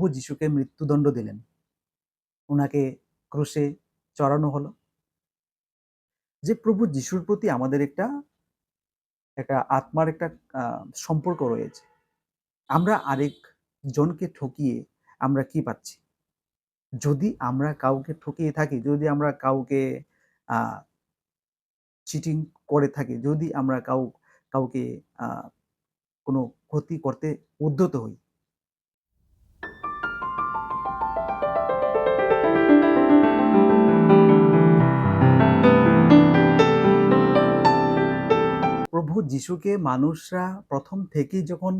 প্রভু যিশুকে মৃত্যুদণ্ড দিলেন। ওনাকে ক্রুশে চড়ানো হলো। যে প্রভু যিশুর প্রতি আমাদের একটা একটা আত্মার একটা সম্পর্ক রয়েছে। আমরা আরেক জনকে ঠকিয়ে আমরা কি পাচ্ছি? যদি আমরা কাউকে ঠকিয়ে থাকি, যদি আমরা কাউকে চিটিং করে থাকি, যদি আমরা কাউ, কাউকে কোনো ক্ষতি করতে উদ্যত হই প্রভু যিশুকে মানুষরা প্রথম থেকেই যখন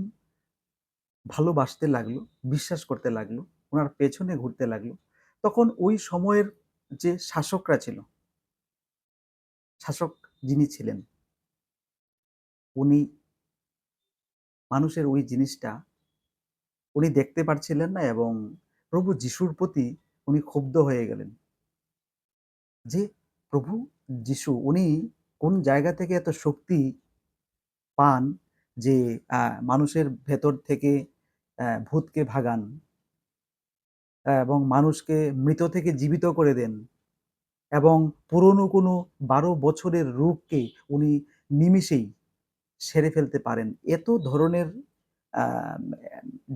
ভালোবাসতে লাগল, বিশ্বাস করতে লাগল, ওনার পেছনে ঘুরতে লাগল, তখন ওই সময়ের যে শাসকরা ছিল, শাসক যিনি ছিলেন, উনি মানুষের ওই জিনিসটা উনি দেখতে পারছিলেন না এবং প্রভু যিশুর প্রতি উনি ক্ষুব্ধ হয়ে গেলেন। যে প্রভু যিশু, উনি কোন জায়গা থেকে এত শক্তি পান যে মানুষের ভেতর থেকে ভূতকে ভাগান এবং মানুষকে মৃত থেকে জীবিত করে দেন এবং পুরনো কোনো বারো বছরের রোগকে উনি নিমিষেই সেরে ফেলতে পারেন। এত ধরনের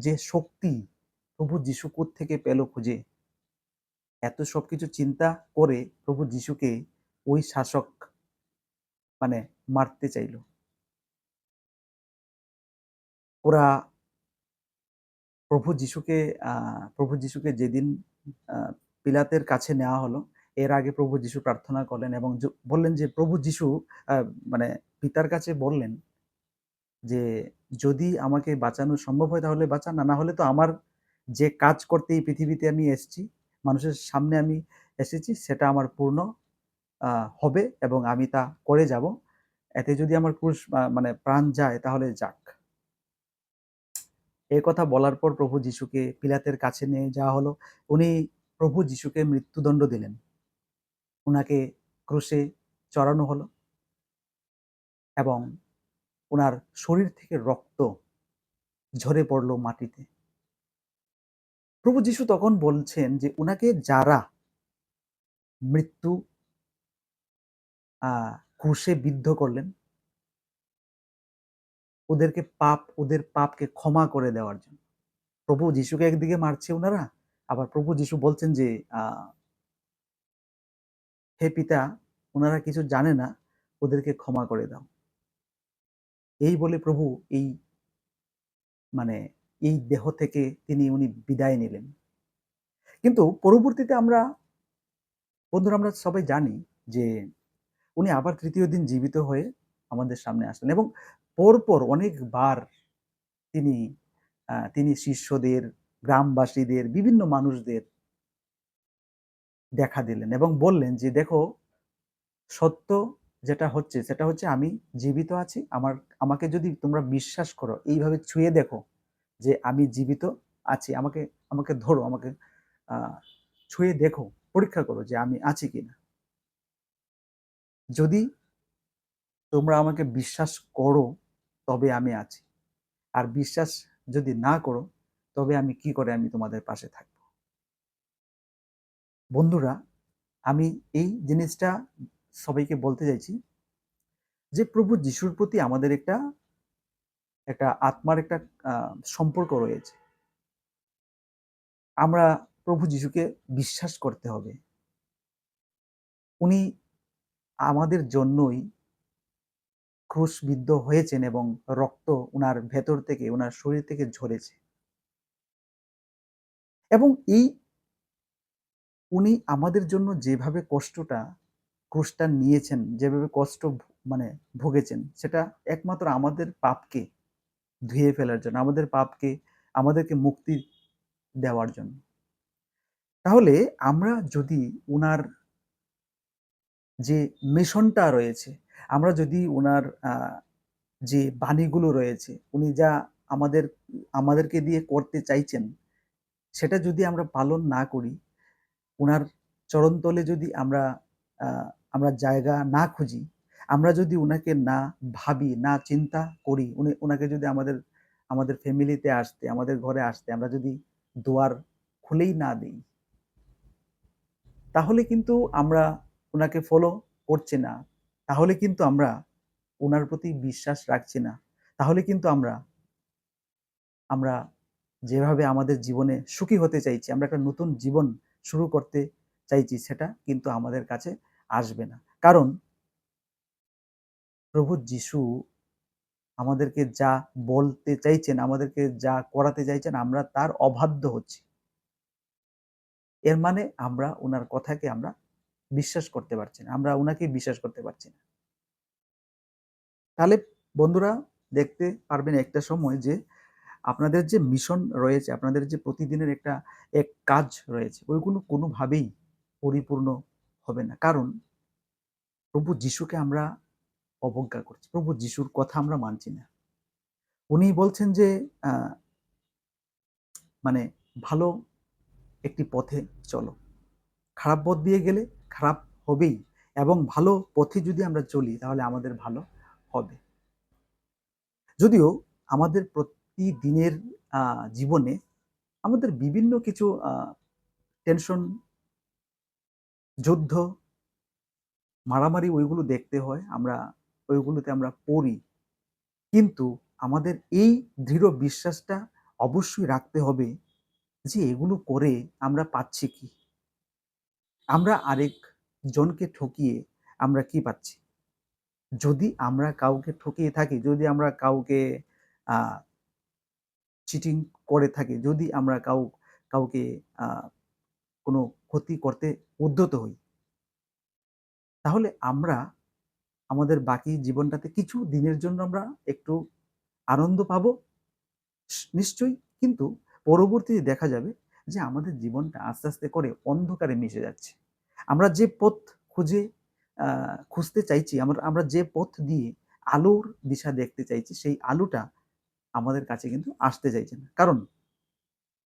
যে শক্তি প্রভু যিশু থেকে পেল খুঁজে? এত সব কিছু চিন্তা করে প্রভু যিশুকে ওই শাসক মানে মারতে চাইল। ওরা প্রভু যিশুকে প্রভু যিশুকে যেদিন পিলাতের কাছে নেওয়া হলো, এর আগে প্রভু যিশু প্রার্থনা করলেন এবং বললেন যে, প্রভু যিশু মানে পিতার কাছে বললেন যে, যদি আমাকে বাঁচানো সম্ভব হয় তাহলে বাঁচান না হলে তো আমার যে কাজ করতে এই পৃথিবীতে আমি এসেছি, মানুষের সামনে আমি এসেছি, সেটা আমার পূর্ণ হবে এবং আমি তা করে যাব। এতে যদি আমার ক্রুশ মানে প্রাণ যায় তাহলে যাক। এই কথা বলার পর প্রভু যিশুকে পিলাতের কাছে নিয়ে যাওয়া হলো। উনি প্রভু যিশুকে মৃত্যুদণ্ড দিলেন। ওনাকে ক্রুশে চড়ানো হলো এবং ওনার শরীর থেকে রক্ত ঝরে পড়ল মাটিতে। প্রভু যিশু তখন বলছেন যে ওনাকে যারা মৃত্যু ক্রুশে বিদ্ধ করলেন ওদেরকে পাপ, ওদের পাপকে ক্ষমা করে দেওয়ার জন্য। প্রভু যিশুকে একদিকে মারছে ওনারা আবার প্রভু যিশু বলছেন যে হে পিতা ওনারা কিছু জানে না, ওদেরকে ক্ষমা করে দাও। এই বলে প্রভু এই মানে এই দেহ থেকে তিনি উনি বিদায় নিলেন। কিন্তু পরবর্তীতে আমরা, বন্ধুরা আমরা সবাই জানি যে, উনি আবার তৃতীয় দিন জীবিত হয়ে আমাদের সামনে আসলেন এবং পরপর অনেকবার তিনি তিনি শিষ্যদের, গ্রামবাসীদের, বিভিন্ন মানুষদের দেখা দিলেন এবং বললেন যে, দেখো, সত্য যেটা হচ্ছে, সেটা হচ্ছে আমি জীবিত আছি। আমার, আমাকে যদি তোমরা বিশ্বাস করো, এইভাবে ছুঁয়ে দেখো যে আমি জীবিত আছি। আমাকে আমাকে ধরো, আমাকে ছুঁয়ে দেখো, পরীক্ষা করো যে আমি আছি কিনা। যদি তোমরা আমাকে বিশ্বাস করো, তবে আমি আছি। আর বিশ্বাস যদি না করো, তবে আমি কি করে আমি তোমাদের পাশে থাকব? বন্ধুরা, আমি এই জিনিসটা সবাইকে বলতে চাইছি যে, প্রভু যিশুর প্রতি আমাদের একটা একটা আত্মার একটা সম্পর্ক রয়েছে। আমরা প্রভু যিশুকে বিশ্বাস করতে হবে। উনি আমাদের জন্যই ক্রুশবিদ্ধ হয়েছেন এবং রক্ত ওনার ভেতর থেকে ওনার শরীর থেকে ঝরেছে। এবং এই উনি আমাদের জন্য যেভাবে কষ্টটা, ক্রুশটা নিয়েছেন, যেভাবে কষ্ট মানে ভুগেছেন, সেটা একমাত্র আমাদের পাপকে ধুয়ে ফেলার জন্য, আমাদের পাপকে, আমাদেরকে মুক্তি দেওয়ার জন্য। তাহলে আমরা যদি উনার যে মিশনটা রয়েছে আমরা যদি ওনার যে বাণীগুলো রয়েছে, উনি যা আমাদের, আমাদেরকে দিয়ে করতে চাইছেন, সেটা যদি আমরা পালন না করি ওনার চরণতলে যদি আমরা আমরা জায়গা না খুঁজি, আমরা যদি ওনাকে না ভাবি, না চিন্তা করি, উনি ওনাকে যদি আমাদের আমাদের ফ্যামিলিতে আসতে, আমাদের ঘরে আসতে, আমরা যদি দুয়ার খুলেই না দিই, তাহলে কিন্তু আমরা ওনাকে ফলো করছি না। তাহলে কিন্তু আমরা ওনার প্রতি বিশ্বাস রাখছি না। তাহলে কিন্তু আমরা আমরা যেভাবে আমাদের জীবনে সুখী হতে চাইছি, আমরা একটা নতুন জীবন শুরু করতে চাইছি, সেটা কিন্তু আমাদের কাছে আসবে না। কারণ প্রভু যিশু আমাদেরকে যা বলতে চাইছেন, আমাদেরকে যা করাতে চাইছেন, আমরা তার অবাধ্য হচ্ছি। এর মানে আমরা, ওনার কথাকে আমরা বিশ্বাস করতে পারছি না, আমরা ওনাকে বিশ্বাস করতে পারছি না। তাহলে বন্ধুরা দেখতে পারবেন একটা সময় যে আপনাদের যে মিশন রয়েছে, আপনাদের যে প্রতিদিনের একটা এক কাজ রয়েছে, ওইগুলো কোনোভাবেই পরিপূর্ণ হবে না। কারণ প্রভু যিশুকে আমরা অবজ্ঞা করছি, প্রভু যিশুর কথা আমরা মানছি না। উনি বলছেন যে মানে ভালো একটি পথে চলো, খারাপ পথ দিয়ে গেলে খারাপ হবেই এবং ভালো পথে যদি আমরা চলি, তাহলে আমাদের ভালো হবে। যদিও আমাদের প্রতিদিনের জীবনে আমাদের বিভিন্ন কিছু টেনশন যুদ্ধ, মারামারি ওইগুলো দেখতে হয়, আমরা ওইগুলোতে আমরা পড়ি। কিন্তু আমাদের এই দৃঢ় বিশ্বাসটা অবশ্যই রাখতে হবে যে এগুলো করে আমরা পাচ্ছি কি? আমরা আরেক জনকে ঠকিয়ে আমরা কি পাচ্ছি? যদি আমরা কাউকে ঠকিয়ে থাকি, যদি আমরা কাউকে চিটিং করে থাকি, যদি আমরা কাউ, কাউকে কোনো ক্ষতি করতে উদ্যত হই, তাহলে আমরা আমাদের বাকি জীবনটাতে কিছু দিনের জন্য আমরা একটু আনন্দ পাবো নিশ্চয়ই। কিন্তু পরবর্তীতে দেখা যাবে যে আমাদের জীবনটা আস্তে আস্তে করে অন্ধকারে মিশে যাচ্ছে। আমরা যে পথ খুঁজে খুঁজতে চাইছি, আমরা আমরা যে পথ দিয়ে আলোর দিশা দেখতে চাইছি, সেই আলোটা আমাদের কাছে কিন্তু আসতে চাইছে না। কারণ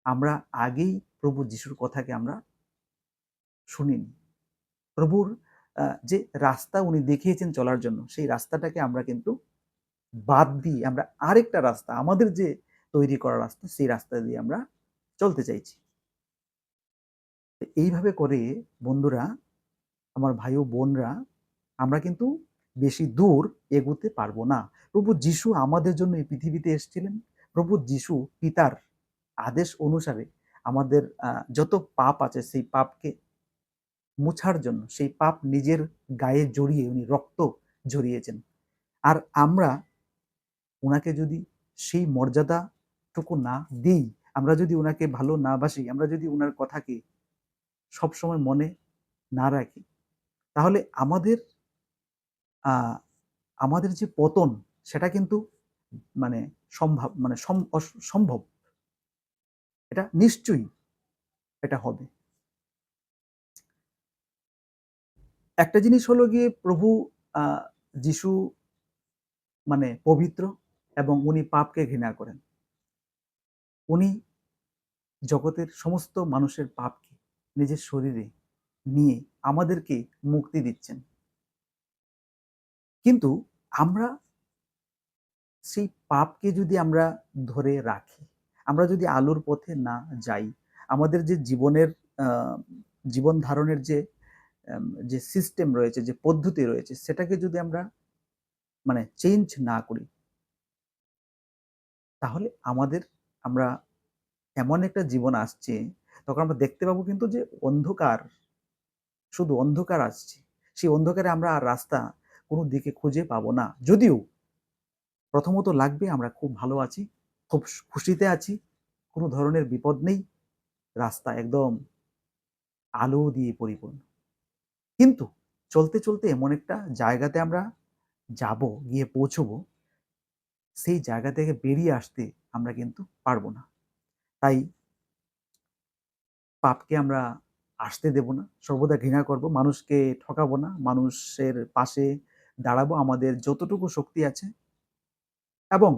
আমরা আগেই প্রভু যিশুর কথাকে আমরা শুনিনি। প্রভুর যে রাস্তা উনি দেখিয়েছেন চলার জন্য, সেই রাস্তাটাকে আমরা কিন্তু বাদ দিয়ে আমরা আরেকটা রাস্তা, আমাদের যে তৈরি করা রাস্তা, সেই রাস্তা দিয়ে আমরা চলতে চাইছি। এইভাবে করে বন্ধুরা, আমার ভাই ও বোনরা, আমরা কিন্তু বেশি দূর এগোতে পারব না। প্রভু যিশু আমাদের জন্য এই পৃথিবীতে এসেছিলেন। প্রভু যিশু পিতার আদেশ অনুসারে আমাদের যত পাপ আছে সেই পাপকে মুছার জন্য, সেই পাপ নিজের গায়ে জড়িয়ে উনি রক্ত জড়িয়েছেন আর আমরা ওনাকে যদি সেই মর্যাদাটুকু না দিই, আমরা যদি ওনাকে ভালো না বাসি, আমরা যদি ওনার কথাকে সবসময় মনে না রাখি। তাহলে আমাদের আমাদের যে পতন, সেটা কিন্তু মানে সম্ভব মানে সম্ভব। এটা নিশ্চয়ই এটা হবে। একটা জিনিস হলো গিয়ে প্রভু যিশু মানে পবিত্র এবং উনি পাপকে ঘৃণা করেন। উনি জগতের সমস্ত মানুষের পাপকে নিজের শরীরে নিয়ে আমাদেরকে মুক্তি দিচ্ছেন। কিন্তু আমরা সেই পাপকে যদি আমরা ধরে রাখি, আমরা যদি আলোর পথে না যাই, আমাদের যে জীবনের জীবন ধারণের যে যে সিস্টেম রয়েছে, যে পদ্ধতি রয়েছে, সেটাকে যদি আমরা মানে চেঞ্জ না করি, তাহলে আমাদের, আমরা এমন একটা জীবন আসছে তখন আমরা দেখতে পাবো কিন্তু যে অন্ধকার, শুধু অন্ধকার আসছে। সেই অন্ধকারে আমরা আর রাস্তা কোনো দিকে খুঁজে পাবো না। যদিও প্রথমত লাগবে আমরা খুব ভালো আছি, খুব খুশিতে আছি, কোনো ধরনের বিপদ নেই, রাস্তা একদম আলো দিয়ে পরিপূর্ণ। কিন্তু চলতে চলতে এমন একটা জায়গাতে আমরা যাব, গিয়ে পৌঁছবো, সেই জায়গা থেকে বেরিয়ে আসতে আমরা কিন্তু পারব না। তাই পাপকে আমরা আসতে দেব না। সর্বদা ঘৃণা করব, মানুষকে ঠকাবো না, মানুষের পাশে দাঁড়াবো, আমাদের যতটুকু শক্তি আছে এবং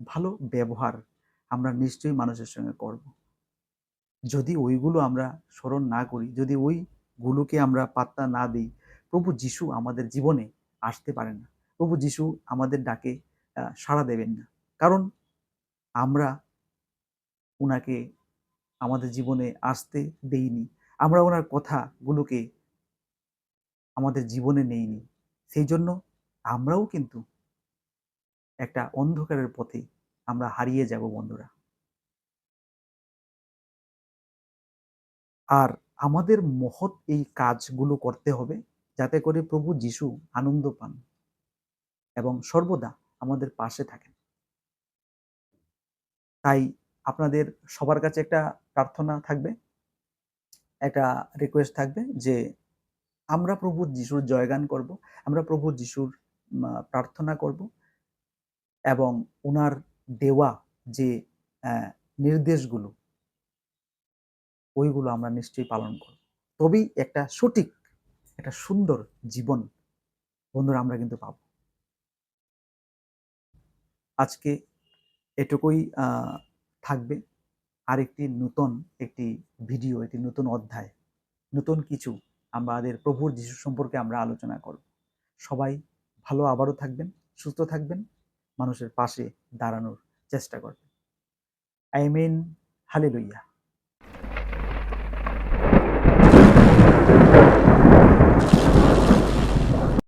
ভালো ব্যবহার আমরা নিশ্চয়ই মানুষের সঙ্গে করব। যদি ওইগুলো আমরা স্মরণ না করি, যদি ওইগুলোকে আমরা পাত্তা না দিই, প্রভু যিশু আমাদের জীবনে আসতে পারে না। প্রভু যিশু আমাদের ডাকে সাড়া দেবেন না। কারণ আমরা ওনাকে আমাদের জীবনে আসতে দেইনি আমরা ওনার কথাগুলোকে আমাদের জীবনে নেইনি। সেই জন্য আমরাও কিন্তু একটা অন্ধকারের পথে আমরা হারিয়ে যাব বন্ধুরা। আর আমাদের মহৎ এই কাজগুলো করতে হবে যাতে করে প্রভু যিশু আনন্দ পান এবং সর্বদা আমাদের পাশে থাকেন। তাই আপনাদের সবার কাছে একটা প্রার্থনা থাকবে। একটা রিকোয়েস্ট থাকবে যে, আমরা প্রভু যিশুর জয়গান করব, আমরা প্রভু যিশুর প্রার্থনা করব এবং ওনার দেওয়া যে নির্দেশগুলো, ওইগুলো আমরা নিশ্চয়ই পালন করব। তবেই একটা সঠিক, একটা সুন্দর জীবন বন্ধুরা আমরা কিন্তু পাব। আজকে এটুকুই থাকবে। আরেকটি নূতন একটি ভিডিও, একটি নতুন অধ্যায়, নতুন কিছু আমাদের প্রভুর যিশু সম্পর্কে আমরা আলোচনা করব। সবাই ভালো আবারও থাকবেন, সুস্থ থাকবেন, মানুষের পাশে দাঁড়ানোর চেষ্টা করবেন। I mean hallelujah